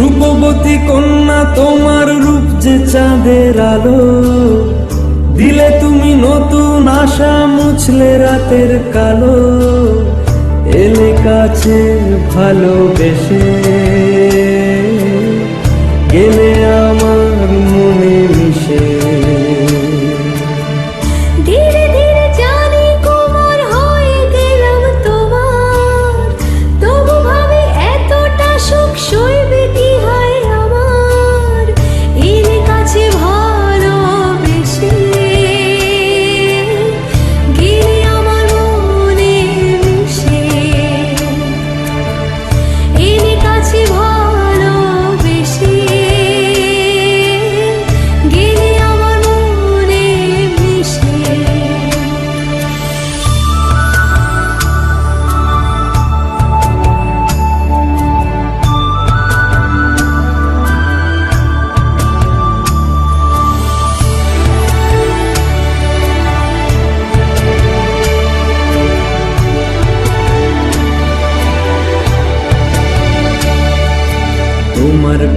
রূপবতী কন্যা, তোমার রূপ যে চাঁদের আলো, দিলে তুমি নতুন আশা মুছলে রাতের কালো। এলে কাছে ভালোবেসে গেলে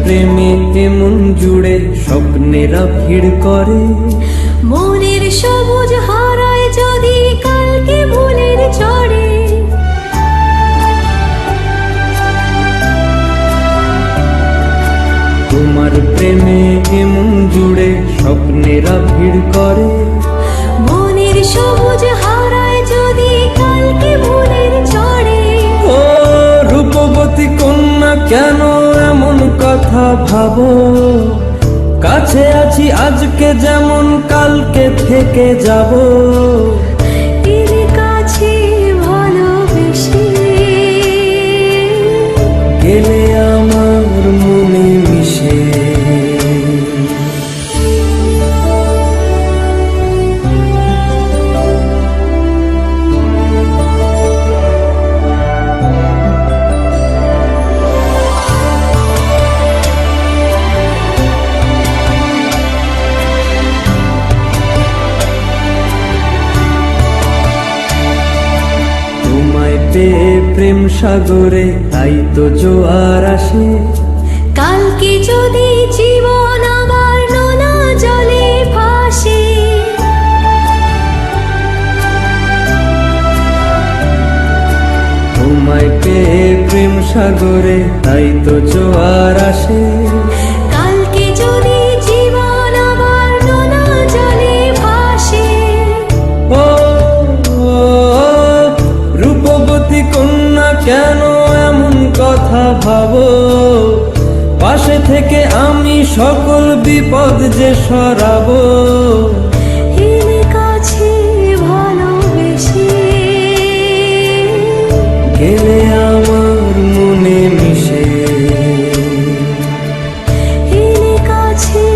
প্রেমে এমন জুড়ে স্বপ্নেরা ভিড় করে। মনের সবুজ হারায় যদি কালকে ভুলের চড়ে তোমার প্রেমে এমন জুড়ে স্বপ্নেরা ভিড় করে। মনের সবুজ হারায় যদি কালকে ভুলের চড়ে ও রূপবতী কন্যা কেন ভাবো কাছে আছি আজকে যেমন কালকে থেকে যাব। সাগরে তাই তো জোয়ার আসে। কালকে যদি জীবন আবার নোনা জলে ভাসে তোমায় পেয়ে প্রেম সাগরে তাই তো জোয়ার আসে। কেন এমন কথা ভাবো। পাশে থেকে আমি সকল বিপদ যে সরাবো। গেলে আমার মনে মিশে। কাছে